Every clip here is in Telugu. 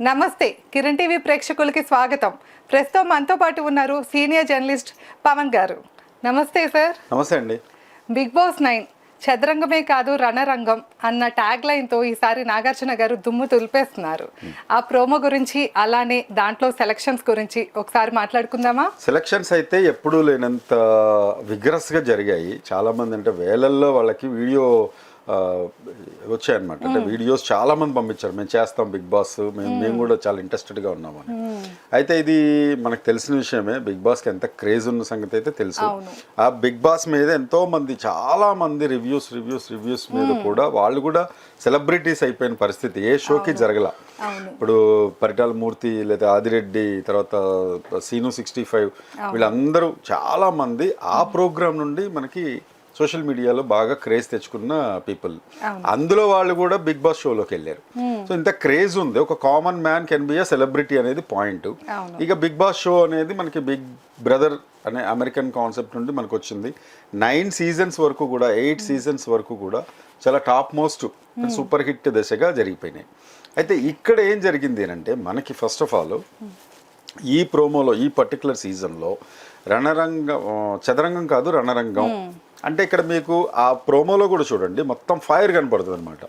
నమస్తే కిరణ్ టీవీ ప్రేక్షకులకి స్వాగతం. ప్రస్తుతం మనతో పాటు ఉన్నారు సీనియర్ జర్నలిస్ట్ పవన్ గారు. నమస్తే సార్. నమస్తే అండి. బిగ్ బాస్ నైన్ చదరంగమే కాదు రణరంగం అన్న ట్యాగ్ లైన్తో ఈసారి నాగార్జున గారు దుమ్ము తులిపేస్తున్నారు ఆ ప్రోమో గురించి అలానే దాంట్లో సెలక్షన్స్ గురించి ఒకసారి మాట్లాడుకుందామా? సెలక్షన్స్ అయితే ఎప్పుడూ లేనంత విగ్రస్గా జరిగాయి. చాలామంది అంటే వేలల్లో వాళ్ళకి వీడియో వచ్చాయన్నమాట. అంటే వీడియోస్ చాలా మంది పంపించారు. మేము చేస్తాం బిగ్ బాస్ మేము మేము. కూడా చాలా ఇంట్రెస్టెడ్గా ఉన్నామని అయితే ఇది మనకు తెలిసిన విషయమే బిగ్ బాస్కి ఎంత క్రేజ్ ఉన్న సంగతి అయితే తెలుసు. ఆ బిగ్ బాస్ మీద ఎంతో మంది చాలా మంది రివ్యూస్ రివ్యూస్ రివ్యూస్ మీద కూడా వాళ్ళు కూడా సెలబ్రిటీస్ అయిపోయిన పరిస్థితి. ఏ షోకి జరగల. ఇప్పుడు పరిటాల మూర్తి లేదా ఆదిరెడ్డి తర్వాత సీను సిక్స్టీ ఫైవ్ వీళ్ళందరూ చాలా మంది ఆ ప్రోగ్రామ్ నుండి మనకి సోషల్ మీడియాలో బాగా క్రేజ్ తెచ్చుకున్న పీపుల్. అందులో వాళ్ళు కూడా బిగ్ బాస్ షోలోకి వెళ్ళారు. సో ఇంత క్రేజ్ ఉంది. ఒక common man can be a celebrity అనేది పాయింట్. ఇక బిగ్ బాస్ షో అనేది మనకి బిగ్ బ్రదర్ అనే అమెరికన్ కాన్సెప్ట్ నుండి మనకు వచ్చింది. నైన్ సీజన్స్ వరకు కూడా ఎయిట్ సీజన్స్ వరకు కూడా చాలా టాప్ మోస్ట్ సూపర్ హిట్ దశగా జరిగిపోయినాయి. అయితే ఇక్కడ ఏం జరిగింది అంటే మనకి ఫస్ట్ ఆఫ్ ఆల్ ఈ ప్రోమోలో ఈ పర్టికులర్ సీజన్లో రణరంగం చదరంగం కాదు రణరంగం. అంటే ఇక్కడ మీకు ఆ ప్రోమోలో కూడా చూడండి మొత్తం ఫైర్ కనపడుతుంది అనమాట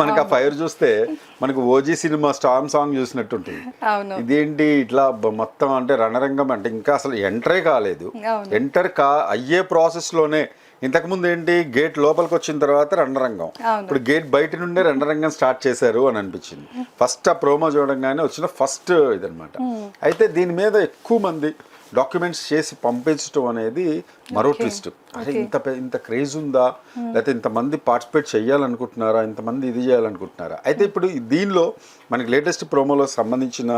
మనకి ఆ ఫైర్ చూస్తే మనకు ఓజీ సినిమా స్టామ్ సాంగ్ చూసినట్టు ఉంటుంది ఇదేంటి ఇట్లా మొత్తం అంటే రణరంగం అంటే ఇంకా అసలు ఎంటరే కాలేదు. ఎంటర్ కా అయ్యే ప్రాసెస్లోనే ఇంతకుముందు ఏంటి గేట్ లోపలికి వచ్చిన తర్వాత రణరంగం. ఇప్పుడు గేట్ బయట నుండే రణరంగం స్టార్ట్ చేశారు అని అనిపించింది. ఫస్ట్ ఆ ప్రోమో చూడంగానే వచ్చిన ఫస్ట్ ఇదనమాట అయితే దీని మీద ఎక్కువ మంది డాక్యుమెంట్స్ చేసి పంపించడం అనేది మరో ట్విస్ట్ అరే ఇంత ఇంత క్రేజ్ ఉందా? లేకపోతే ఇంతమంది పార్టిసిపేట్ చేయాలనుకుంటున్నారా? ఇంతమంది ఇది చేయాలనుకుంటున్నారా? అయితే ఇప్పుడు దీనిలో మనకి లేటెస్ట్ ప్రోమోలో సంబంధించిన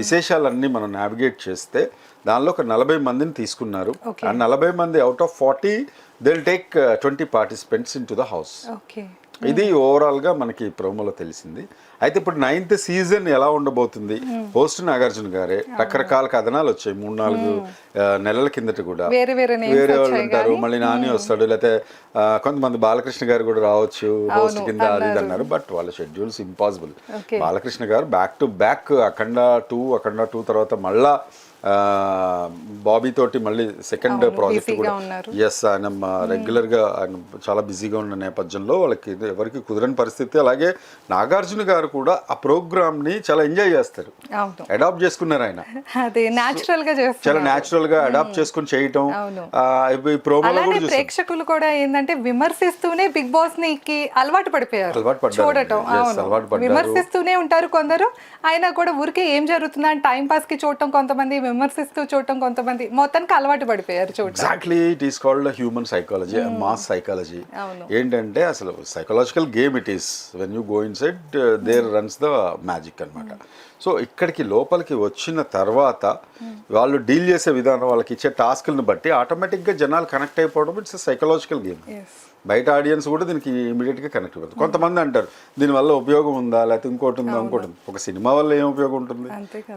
విశేషాలన్నీ మనం నావిగేట్ చేస్తే దానిలో ఒక నలభై మందిని తీసుకున్నారు. ఆ నలభై మంది out of forty They'll take uh, 20 participants into the house. Okay. ఇది ఓవరాల్గా మనకి ప్రోమోలో తెలిసింది. అయితే ఇప్పుడు నైన్త్ సీజన్ ఎలా ఉండబోతుంది? పోస్ట్ నాగార్జున గారే రకరకాల కథనాలు వచ్చాయి. మూడు నాలుగు ఆ, నెలల కిందట కూడా. వేరే వాళ్ళు ఉంటారు మళ్ళీ నాని వస్తాడు లేకపోతే కొంతమంది బాలకృష్ణ గారు కూడా రావచ్చు హోస్ట్ కింద అది అన్నారు. బట్ వాళ్ళ schedules impossible. Balakrishna garu back to back Akhanda two Akhanda two తర్వాత మళ్ళా బాబీ తోటి మళ్ళీ సెకండ్ ప్రాజెక్ట్ కూడా. ఎస్ ఆయన రెగ్యులర్గా ఆయన చాలా బిజీగా ఉన్న నేపథ్యంలో వాళ్ళకి ఎవరికి కుదరని పరిస్థితి. అలాగే నాగార్జున గారు కూడా ఆ ప్రోగ్రామ్ని చాలా ఎంజాయ్ చేస్తారు. అడాప్ట్ చేసుకున్నారు ఆయన. చాలా న్యాచురల్గా అడాప్ట్ చేసుకుని చేయటం. ప్రోమోలో కూడా ప్రేక్షకులు కూడా ఏంటంటే విమర్శిస్తూనే బిగ్ బాస్కి అలవాటు పడిపోయారు. అలవాటు. చూడటం. విమర్శిస్తూనే ఉంటారు కొందరు. అయినా కూడా ఊరికే ఏం జరుగుతుందా టైం పాస్కి చూడటం కొంతమంది విమర్శిస్తూ చూడటం కొంతమంది మొత్తానికి అలవాటు పడిపోయారు చూడటం. Exactly it is called human psychology mass psychology. ఏంటంటే అసలు psychological game it is when you go inside there runs the magic అనమాట సో ఇక్కడికి లోపలికి వచ్చిన తర్వాత వాళ్ళు డీల్ చేసే విధానం వాళ్ళకి ఇచ్చే టాస్క్లను బట్టి ఆటోమేటిక్గా జనాలు కనెక్ట్ అయిపోవడం ఇట్స్ సైకలాజికల్ గేమ్ బయట ఆడియన్స్ కూడా దీనికి ఇమీడియట్గా కనెక్ట్ అవుతుంది. కొంతమంది అంటారు దీనివల్ల ఉపయోగం ఉందా? లేకపోతే ఇంకోటి ఉందా? ఇంకోటి ఉందా. ఒక సినిమా వల్ల ఏం ఉపయోగం ఉంటుంది.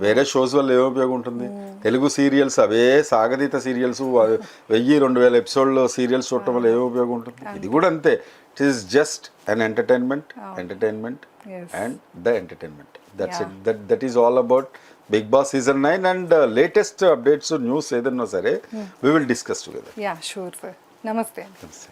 వేరే షోస్ వల్ల ఏం ఉపయోగం ఉంటుంది? తెలుగు సీరియల్స్ అవే సాగతీత సీరియల్స్ వెయ్యి రెండు వేల ఎపిసోడ్లో సీరియల్స్ చూడటం వల్ల ఏం ఉపయోగం ఉంటుంది? ఇది కూడా అంతే. It is just an entertainment entertainment. And the entertainment that's it that that is all about big boss season nine and latest updates news ఏదన్నా సరే we will discuss together yeah sure sir నమస్తే నమస్తే